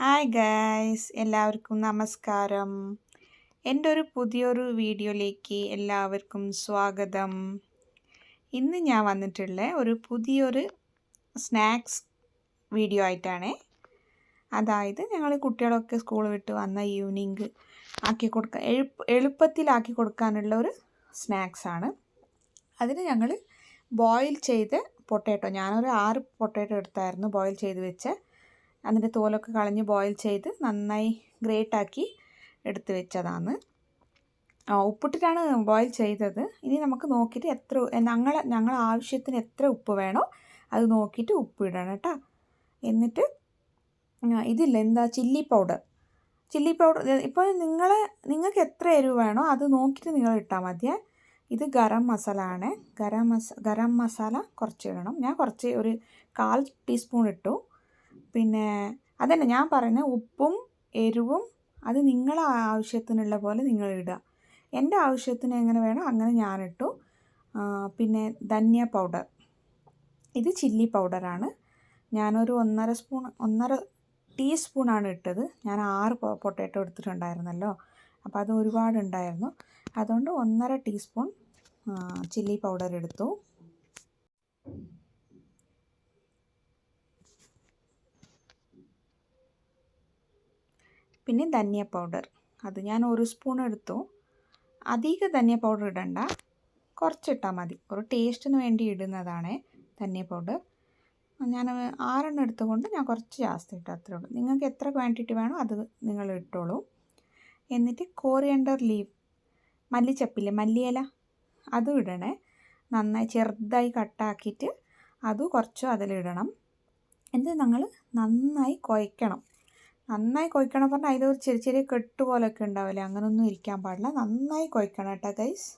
Hi guys എല്ലാവർക്കും നമസ്കാരം. എന്റെ ഒരു പുതിയൊരു വീഡിയോയിലേക്ക് എല്ലാവർക്കും സ്വാഗതം. ഇന്ന് ഞാൻ വന്നിട്ടുള്ള ഒരു പുതിയൊരു സ്നാക്സ് വീഡിയോ ആയിട്ടാണ്. അതായത് ഞങ്ങൾ കുട്ടികളൊക്കെ സ്കൂൾ വിട്ട് വന്ന ഈവനിങ് ആക്കി കൊടുക്കാൻ എളുപ്പ എളുപ്പത്തിലാക്കി കൊടുക്കാനുള്ള ഒരു സ്നാക്സാണ് അതിന് ഞങ്ങൾ ബോയിൽ ചെയ്ത് പൊട്ടേറ്റോ ഞാനൊരു ആറ് പൊട്ടേറ്റോ എടുത്തായിരുന്നു ബോയിൽ ചെയ്ത് വെച്ച് അതിന്റെ തോലൊക്കെ കളഞ്ഞ് ബോയിൽ ചെയ്ത് നന്നായി ഗ്രേറ്റാക്കി എടുത്ത് വെച്ചതാണ്. ഉപ്പിട്ടിട്ടാണ് ബോയിൽ ചെയ്തത്. ഇനി നമുക്ക് നോക്കിയിട്ട് എത്ര ഞങ്ങൾ ഞങ്ങൾ ആവശ്യത്തിന് എത്ര ഉപ്പ് വേണോ അത് നോക്കിയിട്ട് ഉപ്പ് ഇടണം കേട്ടോ. എന്നിട്ട് ഇതില്ല എന്താ ചില്ലി പൗഡർ ചില്ലി പൗഡർ ഇപ്പോൾ നിങ്ങൾ നിങ്ങൾക്ക് എത്ര എരിവ് വേണോ അത് നോക്കിയിട്ട് നിങ്ങൾ ഇട്ടാൽ മതിയേ. ഇത് ഗരം മസാല ആണ് ഗരം മസ ഗരം മസാല കുറച്ച് ഇടണം. ഞാൻ കുറച്ച് ഒരു കാൽ ടീസ്പൂൺ ഇട്ടു. പിന്നെ അതന്നെ ഞാൻ പറയുന്നത് ഉപ്പും എരിവും അത് നിങ്ങളെ ആവശ്യത്തിനുള്ള പോലെ നിങ്ങൾ ഇടുക. എന്റെ ആവശ്യത്തിന് എങ്ങനെ വേണോ അങ്ങനെ ഞാനിട്ടു പിന്നെ ധന്യ പൗഡർ. ഇത് ചില്ലി പൗഡറാണ്. ഞാനൊരു ഒന്നര സ്പൂൺ ഒന്നര ടീസ്പൂണാണ് ഇട്ടത്. ഞാൻ ആറ് പൊട്ടാറ്റോ എടുത്തിട്ടുണ്ടായിരുന്നല്ലോ. അപ്പോൾ അത് ഒരുപാടുണ്ടായിരുന്നു. അതുകൊണ്ട് ഒന്നര ടീസ്പൂൺ ചില്ലി പൗഡർ എടുത്തു. പിന്നെ ധനിയ പൗഡർ അത് ഞാൻ ഒരു സ്പൂൺ എടുത്തു. അധിക ധനിയ പൗഡർ ഇടണ്ട. കുറച്ചിട്ടാൽ മതി. ഒരു ടേസ്റ്റിന് വേണ്ടി ഇടുന്നതാണ് ധനിയ പൗഡർ ഞാൻ ആറെണ്ണം എടുത്തുകൊണ്ട് ഞാൻ കുറച്ച് ജാസ്തി ഇട്ടു അത്രേ ഉള്ളൂ. നിങ്ങൾക്ക് എത്ര ക്വാണ്ടിറ്റി വേണോ അത് നിങ്ങൾ ഇട്ടോളൂ. എന്നിട്ട് കോറിയണ്ടർ ലീവ് മല്ലിച്ചപ്പില്ലേ മല്ലിയില അതും ഇടണേ. നന്നായി ചെറുതായി കട്ടാക്കിയിട്ട് അതും കുറച്ചും അതിലിടണം. എന്നിട്ട് നമ്മൾ നന്നായി കുഴയ്ക്കണം നന്നായി കുഴക്കണം പറഞ്ഞാൽ അതിലൊരു ചെറിയ ചെറിയ കെട്ട് പോലൊക്കെ ഉണ്ടാവില്ലേ? അങ്ങനൊന്നും ഇരിക്കാൻ പാടില്ല. നന്നായി കുഴക്കണം കേട്ടോ ഗൈസ്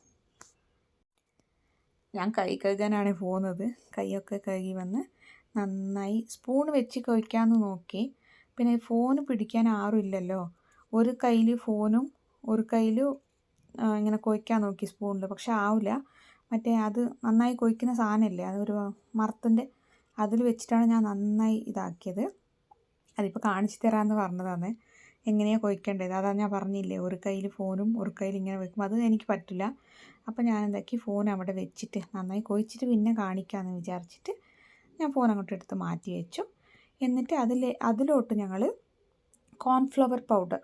ഞാൻ കൈ കഴുകാനാണ് പോകുന്നത്. കൈയൊക്കെ കഴുകി വന്ന് നന്നായി സ്പൂൺ വെച്ച് കുഴക്കാമെന്ന് നോക്കി. പിന്നെ ഫോൺ പിടിക്കാൻ ആരുമില്ലല്ലോ ഒരു കയ്യിൽ ഫോണും ഒരു കയ്യിൽ ഇങ്ങനെ കൊയ്ക്കാൻ നോക്കി സ്പൂണിൽ പക്ഷെ ആവില്ല മറ്റേ അത് നന്നായി കൊയ്ക്കുന്ന സാധനമല്ലേ? അതൊരു മരത്തിന്റെ അതിൽ വെച്ചിട്ടാണ് ഞാൻ നന്നായി ഇതാക്കിയത്. അതിപ്പോൾ കാണിച്ചു തരാമെന്ന് പറഞ്ഞതാണ്. എങ്ങനെയാണ് കൊയ്ക്കേണ്ടത്? അതാ ഞാൻ പറഞ്ഞില്ലേ ഒരു കയ്യിൽ ഫോണും ഒരു കയ്യിൽ ഇങ്ങനെ വെക്കും അത് എനിക്ക് പറ്റില്ല. അപ്പോൾ ഞാൻ എന്താക്കി ഫോൺ അവിടെ വെച്ചിട്ട് നന്നായി കൊയ്ച്ചിട്ട് പിന്നെ കാണിക്കാമെന്ന് വിചാരിച്ചിട്ട് ഞാൻ ഫോൺ അങ്ങോട്ട് എടുത്ത് മാറ്റി വെച്ചു. എന്നിട്ട് അതിൽ അതിലോട്ട് ഞങ്ങൾ കോൺഫ്ലവർ പൗഡർ.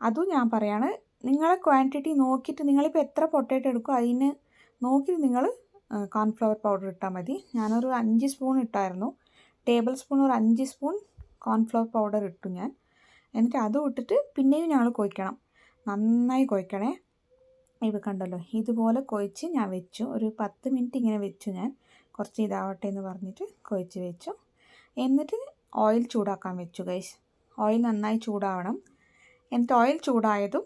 അതും ഞാൻ പറയാണ് നിങ്ങളെ ക്വാണ്ടിറ്റി നോക്കിയിട്ട് നിങ്ങളിപ്പോൾ എത്ര പൊട്ടേറ്റ് എടുക്കും അതിന് നോക്കിയിട്ട് നിങ്ങൾ കോൺഫ്ലവർ പൗഡർ ഇട്ടാൽ മതി. ഞാനൊരു അഞ്ച് സ്പൂൺ ഇട്ടായിരുന്നു. ടേബിൾ സ്പൂൺ ഒരു അഞ്ച് സ്പൂൺ കോൺഫ്ലവർ പൗഡർ ഇട്ടു ഞാൻ. എന്നിട്ട് അതും ഇട്ടിട്ട് പിന്നെയും ഞങ്ങൾ കൊയ്ക്കണം. നന്നായി കൊയ്ക്കണേ. ഇവ കണ്ടല്ലോ ഇതുപോലെ കൊയ്ച്ച് ഞാൻ വെച്ചു. ഒരു പത്ത് മിനിറ്റ് ഇങ്ങനെ വെച്ചു ഞാൻ. കുറച്ച് ഇതാവട്ടെ എന്ന് പറഞ്ഞിട്ട് കൊയ്ച്ച് വെച്ചു. എന്നിട്ട് ഓയിൽ ചൂടാക്കാൻ വെച്ചു ഗൈസ് ഓയിൽ നന്നായി ചൂടാവണം. എന്നിട്ട് ഓയിൽ ചൂടായതും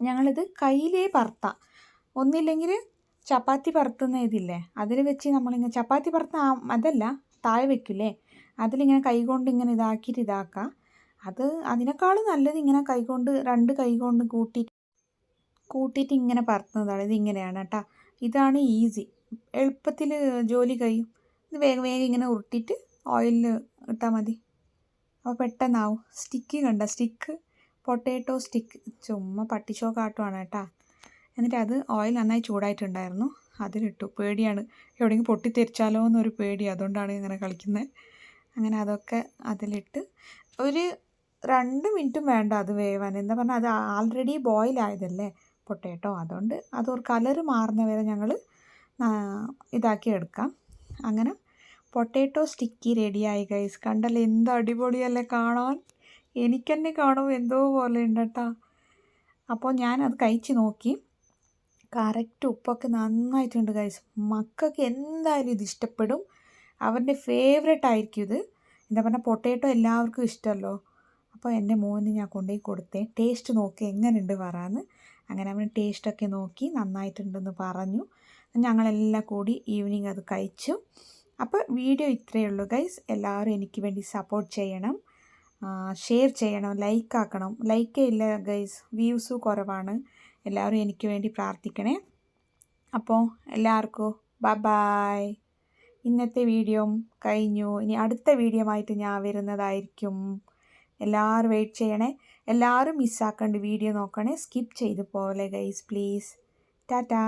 ഞങ്ങളിത് കയ്യിലേ പറത്താം ഒന്നില്ലെങ്കിൽ ചപ്പാത്തി പറത്തുന്ന ഇതില്ലേ? അതിൽ വെച്ച് നമ്മളിങ്ങനെ ചപ്പാത്തി പറത്ത അതല്ല താഴെ വെക്കില്ലേ? അതിലിങ്ങനെ കൈകൊണ്ട് ഇങ്ങനെ ഇതാക്കിയിട്ട് ഇതാക്കുക അത് അതിനേക്കാളും നല്ലത് ഇങ്ങനെ കൈകൊണ്ട് രണ്ട് കൈകൊണ്ട് കൂട്ടി കൂട്ടിയിട്ട് ഇങ്ങനെ പറത്തുന്നതാണ്. ഇതിങ്ങനെയാണ് കേട്ടോ. ഇതാണ് ഈസി. എളുപ്പത്തിൽ ജോലി കഴിയും. ഇത് വേഗം വേഗം ഇങ്ങനെ ഉരുട്ടിയിട്ട് ഓയിലിൽ ഇട്ടാൽ മതി. അപ്പോൾ പെട്ടെന്നാവും. സ്റ്റിക്ക് കണ്ട സ്റ്റിക്ക് പൊട്ടേറ്റോ സ്റ്റിക്ക്. ചുമ്മാ പട്ടിച്ചോ കാട്ടുവാണ് കേട്ടോ. എന്നിട്ട് അത് ഓയിൽ നന്നായി ചൂടായിട്ടുണ്ടായിരുന്നു. അതിലിട്ടു. പേടിയാണ്. എവിടെയെങ്കിലും പൊട്ടിത്തെറിച്ചാലോ എന്നൊരു പേടി. അതുകൊണ്ടാണ് ഇങ്ങനെ കളിക്കുന്നത് അങ്ങനെ അതൊക്കെ അതിലിട്ട് ഒരു രണ്ട് മിനിറ്റും വേണ്ട അത് വേവാൻ. എന്താ പറഞ്ഞാൽ അത് ആൾറെഡി ബോയിലായതല്ലേ പൊട്ടേട്ടോ. അതുകൊണ്ട് അതൊരു കളറ് മാറുന്ന വരെ ഞങ്ങൾ ഇതാക്കി എടുക്കാം. അങ്ങനെ പൊട്ടേറ്റോ സ്റ്റിക്കി റെഡിയായി ഗൈസ് കണ്ടല്ലേ എന്ത് അടിപൊളിയല്ലേ കാണാൻ. എനിക്കെന്നെ കാണും എന്തോ പോലെ ഉണ്ട് കേട്ടോ അപ്പോൾ ഞാനത് അത് കഴിച്ച് നോക്കി. കറക്റ്റ് ഉപ്പൊക്കെ നന്നായിട്ടുണ്ട് ഗൈസ് മക്കൾക്ക് എന്തായാലും ഇത് ഇഷ്ടപ്പെടും. അവരുടെ ഫേവറേറ്റ് ആയിരിക്കും ഇത്. എന്താ പറഞ്ഞാൽ പൊട്ടേറ്റോ എല്ലാവർക്കും ഇഷ്ടമല്ലോ. അപ്പോൾ എന്റെ മോന് ഞാൻ കൊണ്ടുപോയി കൊടുത്തേ. ടേസ്റ്റ് നോക്കി എങ്ങനെയുണ്ട് പറയാന്ന് അങ്ങനെ അവൻ ടേസ്റ്റൊക്കെ നോക്കി നന്നായിട്ടുണ്ടെന്ന് പറഞ്ഞു. ഞങ്ങളെല്ലാം കൂടി ഈവനിങ് അത് കഴിച്ചു. അപ്പോൾ വീഡിയോ ഇത്രയേ ഉള്ളൂ ഗൈസ് എല്ലാവരും എനിക്ക് വേണ്ടി സപ്പോർട്ട് ചെയ്യണം. ഷെയർ ചെയ്യണം ലൈക്ക് ആക്കണം. ലൈക്കേ ഇല്ല ഗൈസ് വ്യൂസ് കുറവാണ്. എല്ലാവരും എനിക്ക് വേണ്ടി പ്രാർത്ഥിക്കണേ. അപ്പോൾ എല്ലാവർക്കും ബൈ ബായ് ഇന്നത്തെ വീഡിയോ കഴിഞ്ഞു. ഇനി അടുത്ത വീഡിയോ ആയിട്ട് ഞാൻ വരുന്നതായിരിക്കും. എല്ലാവരും വെയിറ്റ് ചെയ്യണേ. എല്ലാവരും മിസ്സാക്കേണ്ട വീഡിയോ നോക്കണേ. സ്കിപ്പ് ചെയ്ത് പോലെ ഗൈസ് പ്ലീസ് ടാറ്റാ